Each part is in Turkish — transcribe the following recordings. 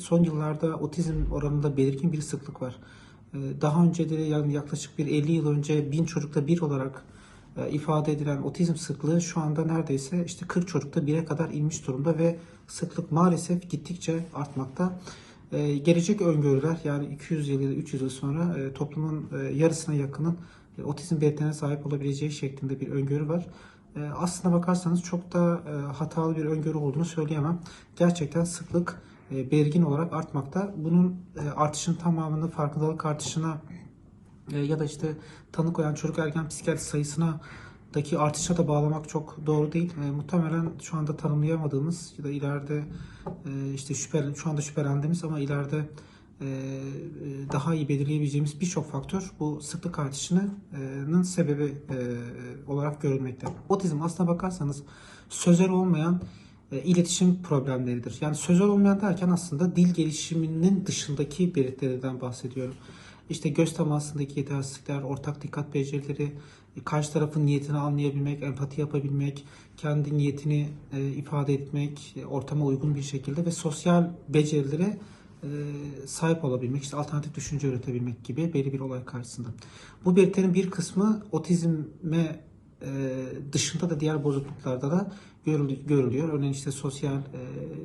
son yıllarda otizm oranında belirgin bir sıklık var. Ee, Daha önce de yani yaklaşık bir 50 yıl önce 1000 çocukta bir olarak e, ifade edilen otizm sıklığı şu anda neredeyse işte 40 çocukta bire kadar inmiş durumda ve sıklık maalesef gittikçe artmakta. Ee, Gelecek öngörüler yani 200 yıl ya da 300 yıl sonra e, toplumun e, yarısına yakının otizm belirtilerine sahip olabileceği şeklinde bir öngörü var. Aslına bakarsanız çok da hatalı bir öngörü olduğunu söyleyemem. Gerçekten sıklık belirgin olarak artmakta. Bunun e, artışın tamamını farkındalık artışına e, ya da işte tanı koyan çocuk ergen psikiyatri sayısına daki artışa da bağlamak çok doğru değil. E, muhtemelen şu anda tanımlayamadığımız ya da ileride e, işte şüphelen şu anda şüphelendiğimiz ama ileride e, e, daha iyi belirleyebileceğimiz birçok faktör bu sıklık artışının sebebi e, olarak görülmekte. Otizm aslına bakarsanız sözel olmayan e, iletişim problemleridir. Yani sözel olmayan derken aslında dil gelişiminin dışındaki belirtilerden bahsediyorum. İşte göz temasındaki yetersizlikler, ortak dikkat becerileri, e, karşı tarafın niyetini anlayabilmek, empati yapabilmek, kendi niyetini e, ifade etmek, e, ortama uygun bir şekilde ve sosyal becerilere e, sahip olabilmek, işte alternatif düşünce üretebilmek gibi belli bir olay karşısında. Bu belirtilerin bir kısmı otizme e, dışında da diğer bozukluklarda da görül- görülüyor. Örneğin işte sosyal e,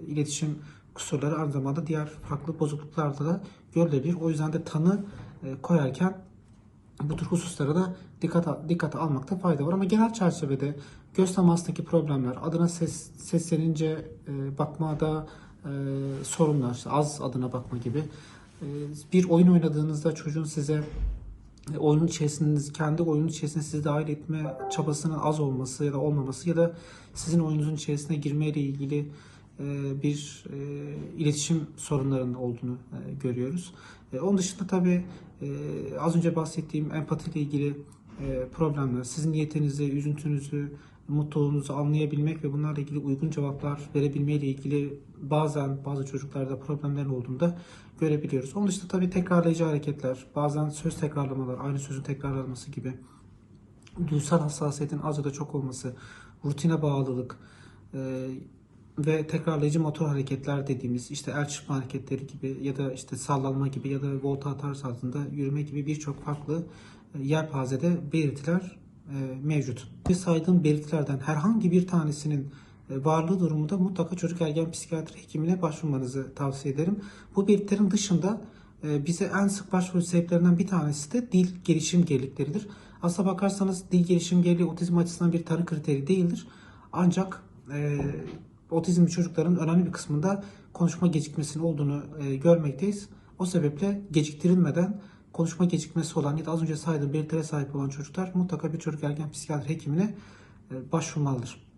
iletişim kusurları aynı zamanda diğer farklı bozukluklarda da görülebilir. O yüzden de tanı e, koyarken bu tür hususlara da dikkat dikkate almakta fayda var ama genel çerçevede göz temasındaki problemler, adına ses seslenince e, bakmada e, sorunlar, işte az adına bakma gibi e, bir oyun oynadığınızda çocuğun size e, oyunun içerisinde kendi oyunun içerisine sizi dahil etme çabasının az olması ya da olmaması ya da sizin oyununuzun içerisine girmeyle ilgili e, bir e, iletişim sorunlarının olduğunu e, görüyoruz. Onun dışında tabii az önce bahsettiğim empatiyle ilgili e, problemler, sizin niyetinizi, üzüntünüzü, mutluluğunuzu anlayabilmek ve bunlarla ilgili uygun cevaplar verebilmeyle ilgili bazen bazı çocuklarda problemler olduğunu da görebiliyoruz. Onun dışında tabii tekrarlayıcı hareketler, bazen söz tekrarlamalar, aynı sözün tekrarlanması gibi duysal hassasiyetin az ya da çok olması, rutine bağlılık e, ve tekrarlayıcı motor hareketler dediğimiz işte el çırpma hareketleri gibi ya da işte sallanma gibi ya da volta atar tarzında yürüme gibi birçok farklı e, yelpazede belirtiler e, mevcut. Bir saydığım belirtilerden herhangi bir tanesinin e, varlığı durumunda mutlaka çocuk ergen psikiyatri hekimine başvurmanızı tavsiye ederim. Bu belirtilerin dışında bize en sık başvuru sebeplerinden bir tanesi de dil gelişim gerilikleridir. Aslına bakarsanız dil gelişim geriliği otizm açısından bir tanı kriteri değildir. Ancak e, otizmli çocukların önemli bir kısmında konuşma gecikmesinin olduğunu e, görmekteyiz. O sebeple geciktirilmeden konuşma gecikmesi olan ya da az önce saydığım belirtilere sahip olan çocuklar mutlaka bir çocuk ergen psikiyatri hekimine e, başvurmalıdır.